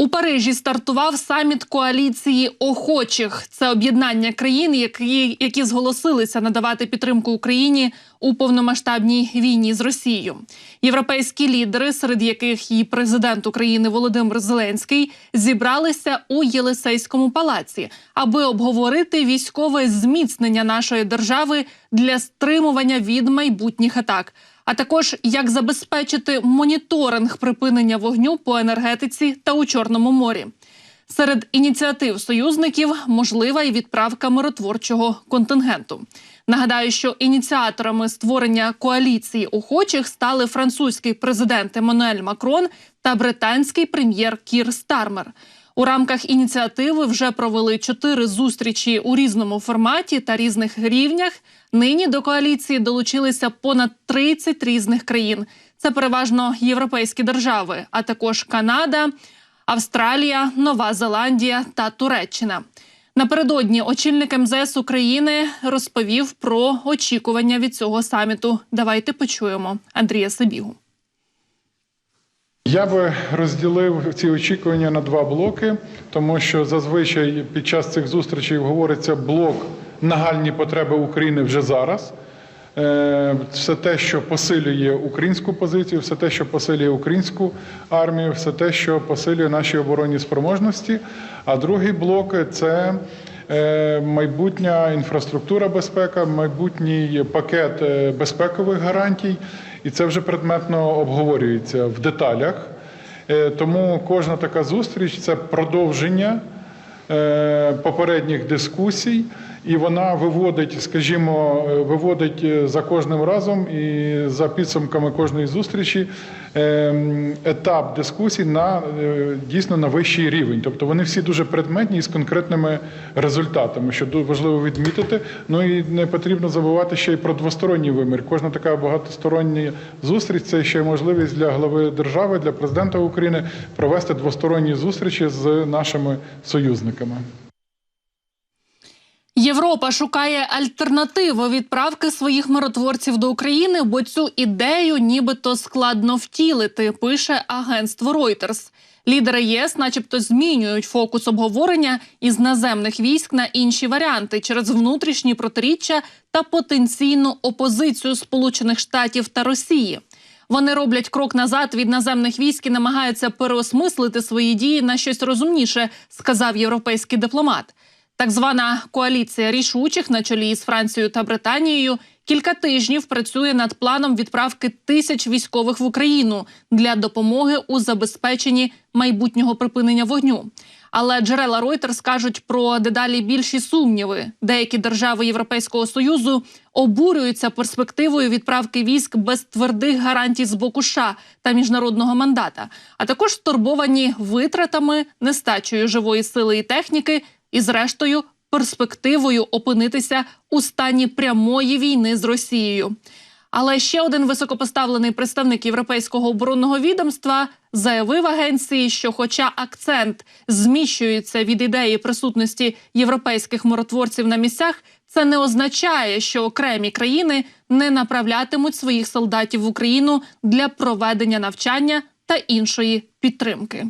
У Парижі стартував саміт коаліції охочих. Це об'єднання країн, які, які зголосилися надавати підтримку Україні у повномасштабній війні з Росією. Європейські лідери, серед яких і президент України Володимир Зеленський, зібралися у Єлисейському палаці, аби обговорити військове зміцнення нашої держави для стримування від майбутніх атак а також як забезпечити моніторинг припинення вогню по енергетиці та у Чорному морі. Серед ініціатив союзників можлива і відправка миротворчого контингенту. Нагадаю, що ініціаторами створення коаліції охочих стали французький президент Еммануель Макрон та британський прем'єр Кір Стармер. У рамках ініціативи вже провели чотири зустрічі у різному форматі та різних рівнях. Нині до коаліції долучилися понад 30 різних країн. Це переважно європейські держави, а також Канада, Австралія, Нова Зеландія та Туреччина. Напередодні очільник МЗС України розповів про очікування від цього саміту. Давайте почуємо Андрія Сибігу. Я би розділив ці очікування на два блоки, тому що зазвичай під час цих зустрічей говориться блок нагальні потреби України вже зараз. Е, Все те, що посилює українську позицію, все те, що посилює українську армію, все те, що посилює наші оборонні спроможності. А другий блок це е, майбутня інфраструктура безпека, майбутній пакет е, безпекових гарантій, і це вже предметно обговорюється в деталях. Е, Тому кожна така зустріч це продовження е, попередніх дискусій, і вона виводить, скажімо, е, виводить е, за кожним разом і за підсумками кожної зустрічі е, етап дискусій на дійсно на вищий рівень. Тобто вони всі дуже предметні і з конкретними результатами, що важливо відмітити. Ну і не потрібно забувати ще й про двосторонній вимір. Кожна така багатостороння зустріч це ще можливість для глави держави, для президента України провести двосторонні зустрічі з нашими союзниками. Європа шукає альтернативу відправки своїх миротворців до України, бо цю ідею нібито складно втілити. Пише агентство Reuters. Лідери ЄС, начебто, змінюють фокус обговорення із наземних військ на інші варіанти через внутрішні протиріччя та потенційну опозицію Сполучених Штатів та Росії. Вони роблять крок назад від наземних військ і намагаються переосмислити свої дії на щось розумніше, сказав європейський дипломат. Так звана коаліція рішучих на чолі з Францією та Британією кілька тижнів працює над планом відправки тисяч військових в Україну для допомоги у забезпеченні майбутнього припинення вогню. Але джерела Reuters кажуть про дедалі більші сумніви. Деякі держави Європейського союзу обурюються перспективою відправки військ без твердих гарантій з боку США та міжнародного мандата, а також стурбовані витратами, нестачею живої сили і техніки і, зрештою, перспективою опинитися у стані прямої війни з Росією. Але ще один високопоставлений представник європейського оборонного відомства заявив агенції, що, хоча акцент зміщується від ідеї присутності європейських миротворців на місцях, це не означає, що окремі країни не направлятимуть своїх солдатів в Україну для проведення навчання та іншої підтримки.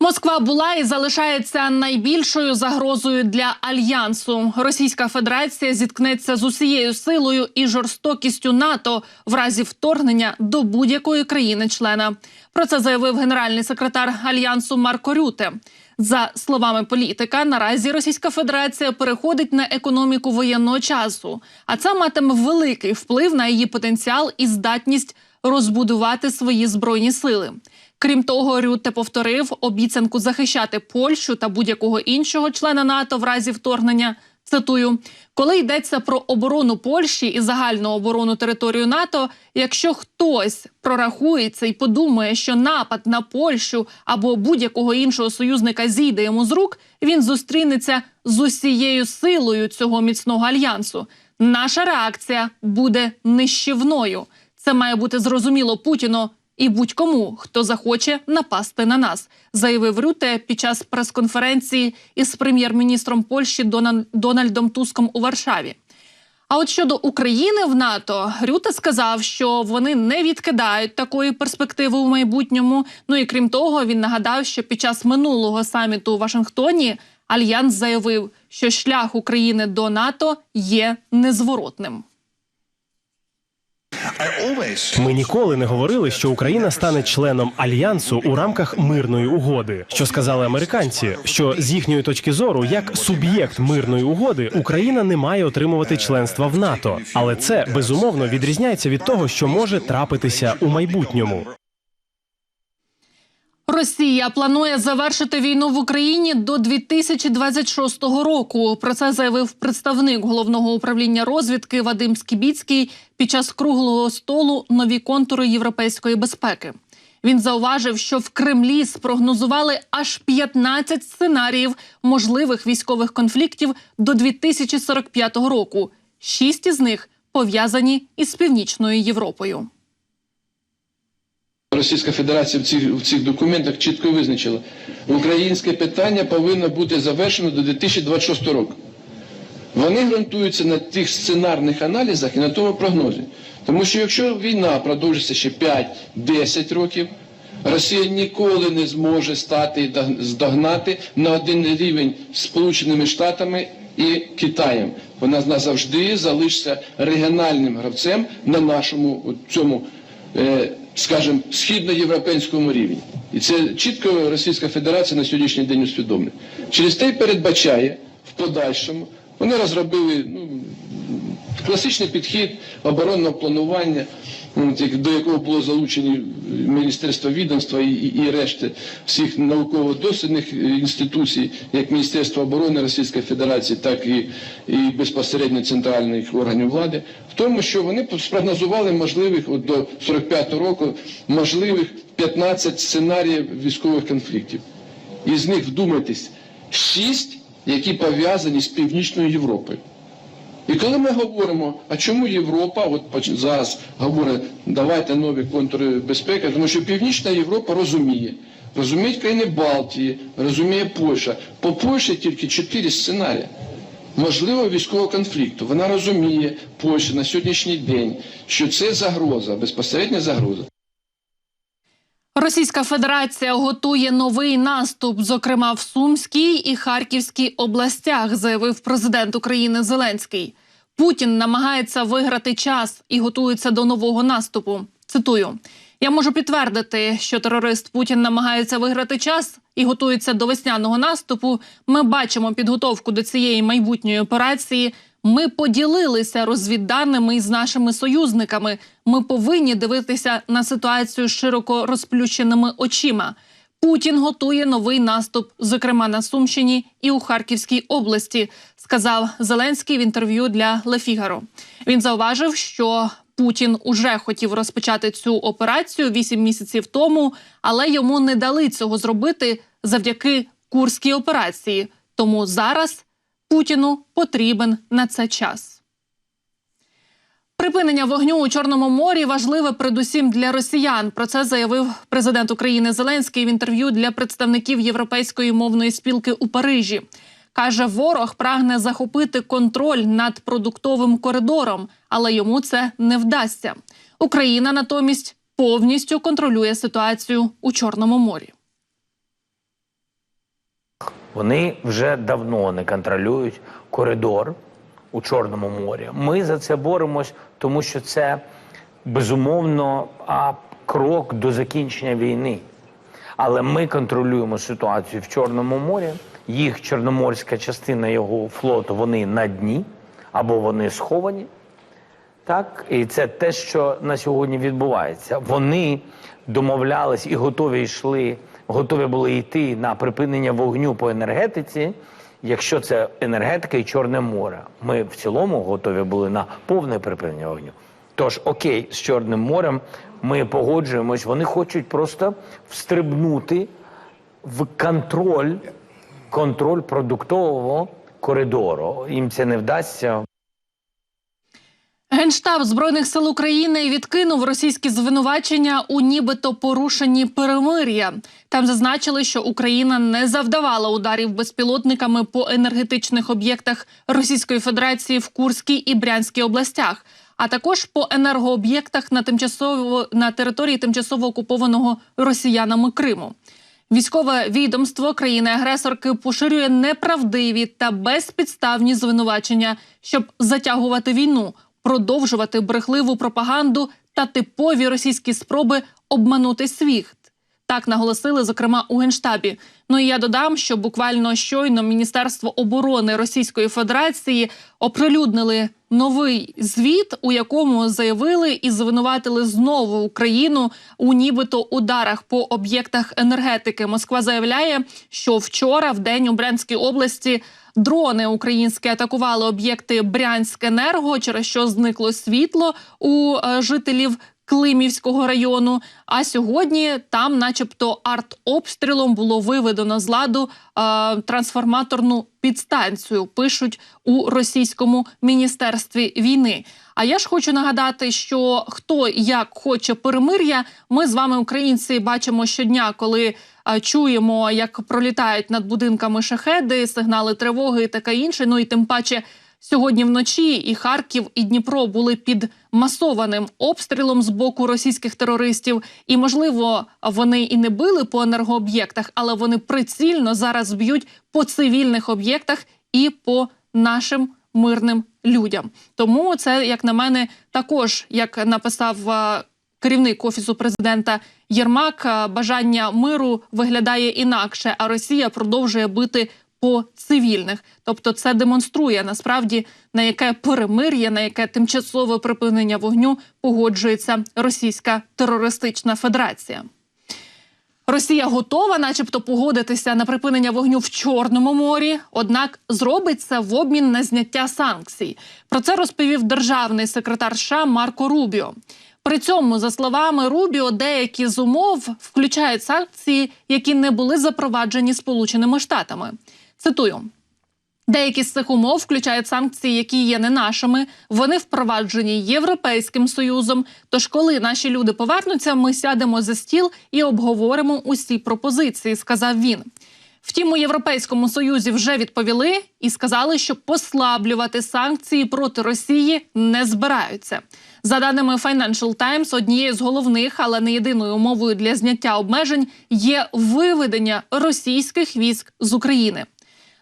Москва була і залишається найбільшою загрозою для альянсу. Російська Федерація зіткнеться з усією силою і жорстокістю НАТО в разі вторгнення до будь-якої країни-члена. Про це заявив генеральний секретар альянсу Марко Рюте. За словами політика, наразі Російська Федерація переходить на економіку воєнного часу, а це матиме великий вплив на її потенціал і здатність розбудувати свої збройні сили. Крім того, Рютте повторив обіцянку захищати Польщу та будь-якого іншого члена НАТО в разі вторгнення. Цитую, коли йдеться про оборону Польщі і загальну оборону територію НАТО, якщо хтось прорахується і подумає, що напад на Польщу або будь-якого іншого союзника зійде йому з рук, він зустрінеться з усією силою цього міцного альянсу. Наша реакція буде нищівною. Це має бути зрозуміло Путіну і будь-кому, хто захоче напасти на нас, заявив Рюте під час прес-конференції із прем'єр-міністром Польщі Дональдом Туском у Варшаві. А от щодо України в НАТО, Рюте сказав, що вони не відкидають такої перспективи у майбутньому. Ну і крім того, він нагадав, що під час минулого саміту у Вашингтоні альянс заявив, що шлях України до НАТО є незворотним. Ми ніколи не говорили, що Україна стане членом альянсу у рамках мирної угоди. Що сказали американці? Що з їхньої точки зору, як суб'єкт мирної угоди, Україна не має отримувати членства в НАТО, але це безумовно відрізняється від того, що може трапитися у майбутньому. Росія планує завершити війну в Україні до 2026 року. Про це заявив представник головного управління розвідки Вадим Скібіцький під час круглого столу нові контури європейської безпеки. Він зауважив, що в Кремлі спрогнозували аж 15 сценаріїв можливих військових конфліктів до 2045 року. Шість із них пов'язані із північною Європою. Російська Федерація в цих, в цих документах чітко визначила, українське питання повинно бути завершено до 2026 року. Вони ґрунтуються на тих сценарних аналізах і на тому прогнозі. Тому що якщо війна продовжиться ще 5-10 років, Росія ніколи не зможе стати і здогнати на один рівень з Сполученими Штатами і Китаєм. Вона назавжди залишиться регіональним гравцем на нашому цьому, е, скажімо, східноєвропейському рівні. І це чітко Російська Федерація на сьогоднішній день усвідомлює. Через те й передбачає в подальшому. Вони розробили ну, класичний підхід оборонного планування, до якого було залучені Міністерство відомства і, і, решти всіх науково-дослідних інституцій, як Міністерство оборони Російської Федерації, так і, і безпосередньо центральних органів влади, в тому, що вони спрогнозували можливих от, до 45-го року можливих 15 сценаріїв військових конфліктів. Із них вдумайтесь, 6, які пов'язані з Північною Європою. І коли ми говоримо, а чому Європа, от зараз говорить, давайте нові контури безпеки, тому що Північна Європа розуміє. Розуміють країни Балтії, розуміє Польща. По Польщі тільки чотири сценарії. Можливо, військового конфлікту. Вона розуміє Польща на сьогоднішній день, що це загроза, безпосередня загроза. Російська Федерація готує новий наступ, зокрема в Сумській і Харківській областях, заявив президент України Зеленський. Путін намагається виграти час і готується до нового наступу. Цитую: я можу підтвердити, що терорист Путін намагається виграти час і готується до весняного наступу. Ми бачимо підготовку до цієї майбутньої операції. Ми поділилися розвідданими із нашими союзниками. Ми повинні дивитися на ситуацію з широко розплющеними очима. Путін готує новий наступ, зокрема на Сумщині і у Харківській області, сказав Зеленський в інтерв'ю для Figaro. Він зауважив, що Путін уже хотів розпочати цю операцію вісім місяців тому, але йому не дали цього зробити завдяки курській операції. Тому зараз Путіну потрібен на це час. Припинення вогню у Чорному морі важливе передусім для росіян. Про це заявив президент України Зеленський в інтерв'ю для представників Європейської мовної спілки у Парижі. Каже, ворог прагне захопити контроль над продуктовим коридором, але йому це не вдасться. Україна натомість повністю контролює ситуацію у Чорному морі. Вони вже давно не контролюють коридор у Чорному морі. Ми за це боремось, тому що це безумовно а, крок до закінчення війни. Але ми контролюємо ситуацію в Чорному морі. Їх чорноморська частина його флоту вони на дні або вони сховані. Так, і це те, що на сьогодні відбувається. Вони домовлялись і готові йшли, готові були йти на припинення вогню по енергетиці, якщо це енергетика і Чорне море. Ми в цілому готові були на повне припинення вогню. Тож, окей, з Чорним морем ми погоджуємось. Вони хочуть просто встрибнути в контроль, контроль продуктового коридору. Їм це не вдасться. Генштаб збройних сил України відкинув російські звинувачення у нібито порушенні перемир'я. Там зазначили, що Україна не завдавала ударів безпілотниками по енергетичних об'єктах Російської Федерації в Курській і Брянській областях, а також по енергооб'єктах на тимчасово на території тимчасово окупованого росіянами Криму. Військове відомство країни-агресорки поширює неправдиві та безпідставні звинувачення, щоб затягувати війну, продовжувати брехливу пропаганду та типові російські спроби обманути світ. Так наголосили, зокрема, у генштабі. Ну і я додам, що буквально щойно Міністерство оборони Російської Федерації оприлюднили новий звіт, у якому заявили і звинуватили знову Україну у нібито ударах по об'єктах енергетики. Москва заявляє, що вчора, в день у Брянській області, дрони українські атакували об'єкти Брянськенерго, через що зникло світло у е, жителів. Климівського району. А сьогодні там, начебто, артобстрілом було виведено з ладу е, трансформаторну підстанцію. Пишуть у російському міністерстві війни. А я ж хочу нагадати, що хто як хоче перемир'я, ми з вами, українці, бачимо щодня, коли е, чуємо, як пролітають над будинками шахеди, сигнали тривоги і таке інше. Ну і тим паче. Сьогодні вночі і Харків, і Дніпро були під масованим обстрілом з боку російських терористів. І можливо, вони і не били по енергооб'єктах, але вони прицільно зараз б'ють по цивільних об'єктах і по нашим мирним людям. Тому це, як на мене, також як написав. е, Керівник офісу президента Єрмак е, бажання миру виглядає інакше, а Росія продовжує бити по цивільних. Тобто, це демонструє насправді на яке перемир'я, на яке тимчасове припинення вогню погоджується Російська терористична Федерація. Росія готова, начебто, погодитися на припинення вогню в Чорному морі, однак зробить це в обмін на зняття санкцій. Про це розповів державний секретар США Марко Рубіо. При цьому, за словами Рубіо, деякі з умов включають санкції, які не були запроваджені Сполученими Штатами. Цитую. Деякі з цих умов включають санкції, які є не нашими. Вони впроваджені Європейським союзом. Тож, коли наші люди повернуться, ми сядемо за стіл і обговоримо усі пропозиції, сказав він. Втім, у Європейському Союзі вже відповіли і сказали, що послаблювати санкції проти Росії не збираються. За даними Financial Times, однією з головних, але не єдиною умовою для зняття обмежень є виведення російських військ з України.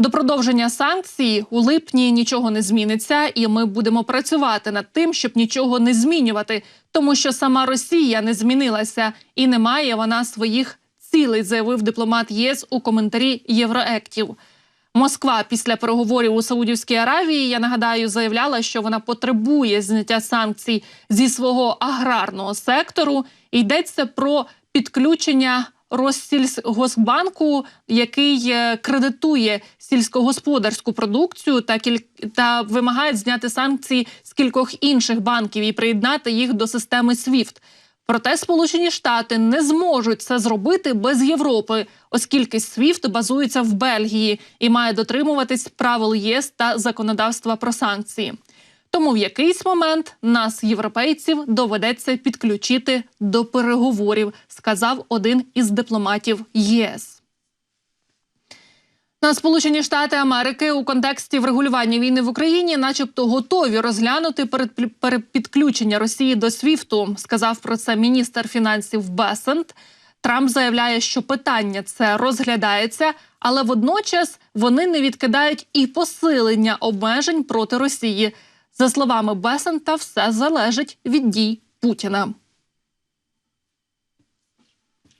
До продовження санкцій у липні нічого не зміниться, і ми будемо працювати над тим, щоб нічого не змінювати, тому що сама Росія не змінилася і не має вона своїх цілей, заявив дипломат ЄС у коментарі Євроектів. Москва після переговорів у Саудівській Аравії, я нагадаю, заявляла, що вона потребує зняття санкцій зі свого аграрного сектору. Йдеться про підключення Россільгосбанку, який е, кредитує сільськогосподарську продукцію та кіль... та вимагає зняти санкції з кількох інших банків і приєднати їх до системи SWIFT. Проте Сполучені Штати не зможуть це зробити без Європи, оскільки SWIFT базується в Бельгії і має дотримуватись правил ЄС та законодавства про санкції. Тому в якийсь момент нас, європейців, доведеться підключити до переговорів, сказав один із дипломатів ЄС. На Сполучені Штати Америки у контексті врегулювання війни в Україні, начебто, готові розглянути перепідключення Росії до СВІФТу, сказав про це міністр фінансів Бесент. Трамп заявляє, що питання це розглядається, але водночас вони не відкидають і посилення обмежень проти Росії. За словами Бесента, все залежить від дій Путіна.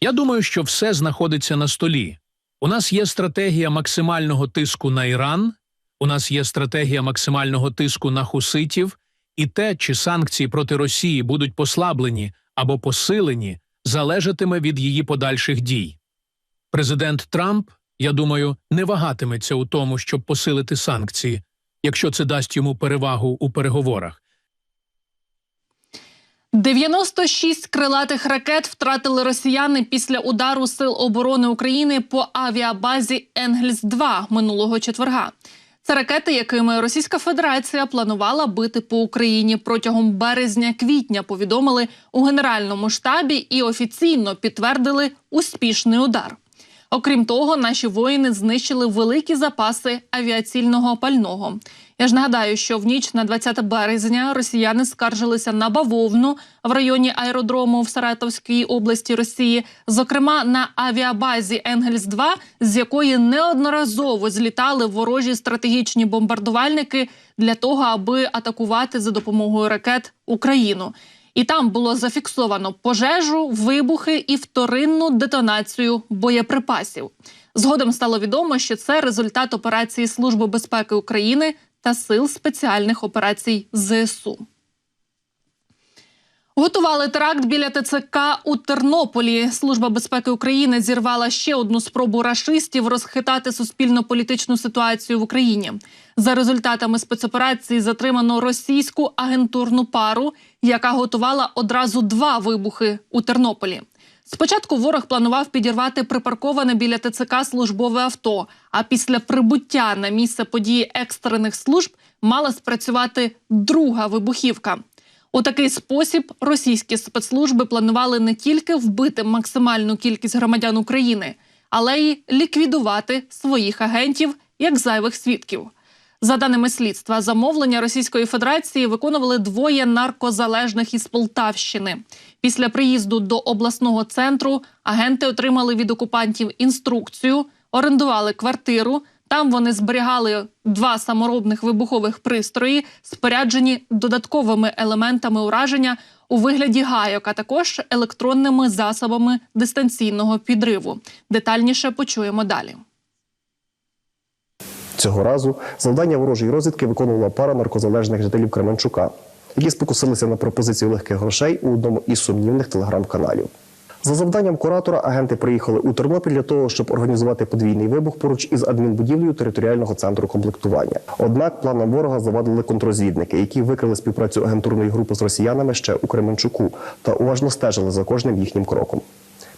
Я думаю, що все знаходиться на столі. У нас є стратегія максимального тиску на Іран, у нас є стратегія максимального тиску на хуситів, і те, чи санкції проти Росії будуть послаблені або посилені, залежатиме від її подальших дій. Президент Трамп, я думаю, не вагатиметься у тому, щоб посилити санкції, якщо це дасть йому перевагу у переговорах. 96 крилатих ракет втратили росіяни після удару сил оборони України по авіабазі Енгельс 2 минулого четверга. Це ракети, якими Російська Федерація планувала бити по Україні протягом березня-квітня. Повідомили у генеральному штабі і офіційно підтвердили успішний удар. Окрім того, наші воїни знищили великі запаси авіаційного пального. Я ж нагадаю, що в ніч на 20 березня росіяни скаржилися на бавовну в районі аеродрому в Саратовській області Росії, зокрема на авіабазі Енгельс 2 з якої неодноразово злітали ворожі стратегічні бомбардувальники для того, аби атакувати за допомогою ракет Україну. І там було зафіксовано пожежу, вибухи і вторинну детонацію боєприпасів. Згодом стало відомо, що це результат операції Служби безпеки України та сил спеціальних операцій ЗСУ. Готували теракт біля ТЦК у Тернополі. Служба безпеки України зірвала ще одну спробу рашистів розхитати суспільно-політичну ситуацію в Україні. За результатами спецоперації затримано російську агентурну пару, яка готувала одразу два вибухи у Тернополі. Спочатку ворог планував підірвати припарковане біля ТЦК службове авто. А після прибуття на місце події екстрених служб мала спрацювати друга вибухівка. У такий спосіб російські спецслужби планували не тільки вбити максимальну кількість громадян України, але й ліквідувати своїх агентів як зайвих свідків. За даними слідства, замовлення Російської Федерації виконували двоє наркозалежних із Полтавщини. Після приїзду до обласного центру агенти отримали від окупантів інструкцію, орендували квартиру. Там вони зберігали два саморобних вибухових пристрої, споряджені додатковими елементами ураження у вигляді гайок, а також електронними засобами дистанційного підриву. Детальніше почуємо далі. Цього разу завдання ворожої розвідки виконувала пара наркозалежних жителів Кременчука, які спокусилися на пропозицію легких грошей у одному із сумнівних телеграм-каналів. За завданням куратора агенти приїхали у Тернопіль для того, щоб організувати подвійний вибух поруч із адмінбудівлею територіального центру комплектування. Однак планам ворога завадили контрозвідники, які викрили співпрацю агентурної групи з росіянами ще у Кременчуку та уважно стежили за кожним їхнім кроком.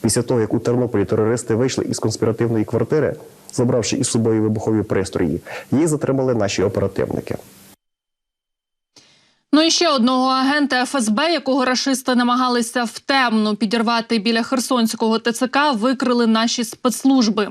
Після того, як у Тернополі терористи вийшли із конспіративної квартири, забравши із собою вибухові пристрої, їх затримали наші оперативники. Ну і ще одного агента ФСБ, якого рашисти намагалися втемно підірвати біля Херсонського ТЦК, викрили наші спецслужби.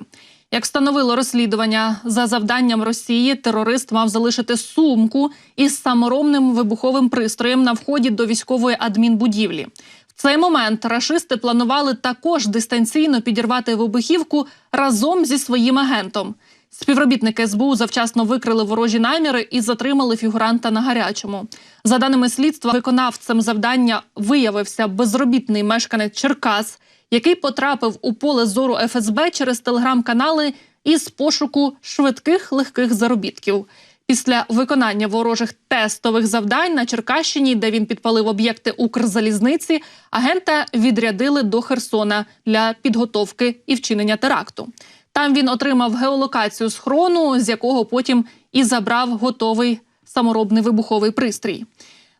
Як встановило розслідування за завданням Росії, терорист мав залишити сумку із саморобним вибуховим пристроєм на вході до військової адмінбудівлі. В цей момент рашисти планували також дистанційно підірвати вибухівку разом зі своїм агентом. Співробітники СБУ завчасно викрили ворожі наміри і затримали фігуранта на гарячому. За даними слідства, виконавцем завдання виявився безробітний мешканець Черкас, який потрапив у поле зору ФСБ через телеграм-канали із пошуку швидких легких заробітків. Після виконання ворожих тестових завдань на Черкащині, де він підпалив об'єкти Укрзалізниці, агента відрядили до Херсона для підготовки і вчинення теракту. Там він отримав геолокацію схрону, з якого потім і забрав готовий саморобний вибуховий пристрій.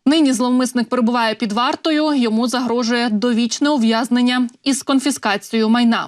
Нині зловмисник перебуває під вартою. Йому загрожує довічне ув'язнення із конфіскацією майна.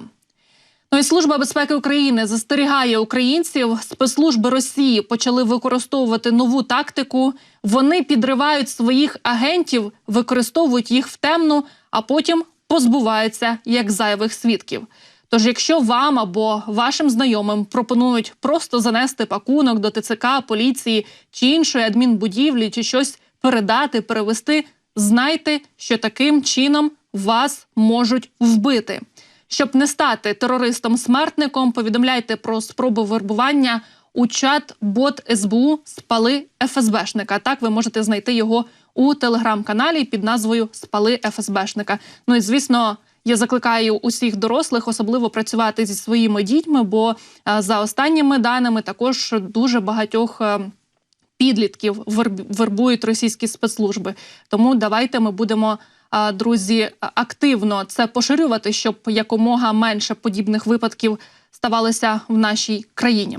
Ну і служба безпеки України застерігає українців. Спецслужби Росії почали використовувати нову тактику. Вони підривають своїх агентів, використовують їх в темну, а потім позбуваються як зайвих свідків. Тож, якщо вам або вашим знайомим пропонують просто занести пакунок до ТЦК, поліції чи іншої адмінбудівлі, чи щось передати, перевести, знайте, що таким чином вас можуть вбити. Щоб не стати терористом-смертником, повідомляйте про спробу вербування у чат бот СБУ Спали ФСБшника. Так ви можете знайти його у телеграм-каналі під назвою Спали ФСБшника. Ну і звісно. Я закликаю усіх дорослих особливо працювати зі своїми дітьми, бо е, за останніми даними також дуже багатьох е, підлітків вербують російські спецслужби. Тому давайте ми будемо, е, друзі, активно це поширювати, щоб якомога менше подібних випадків ставалося в нашій країні.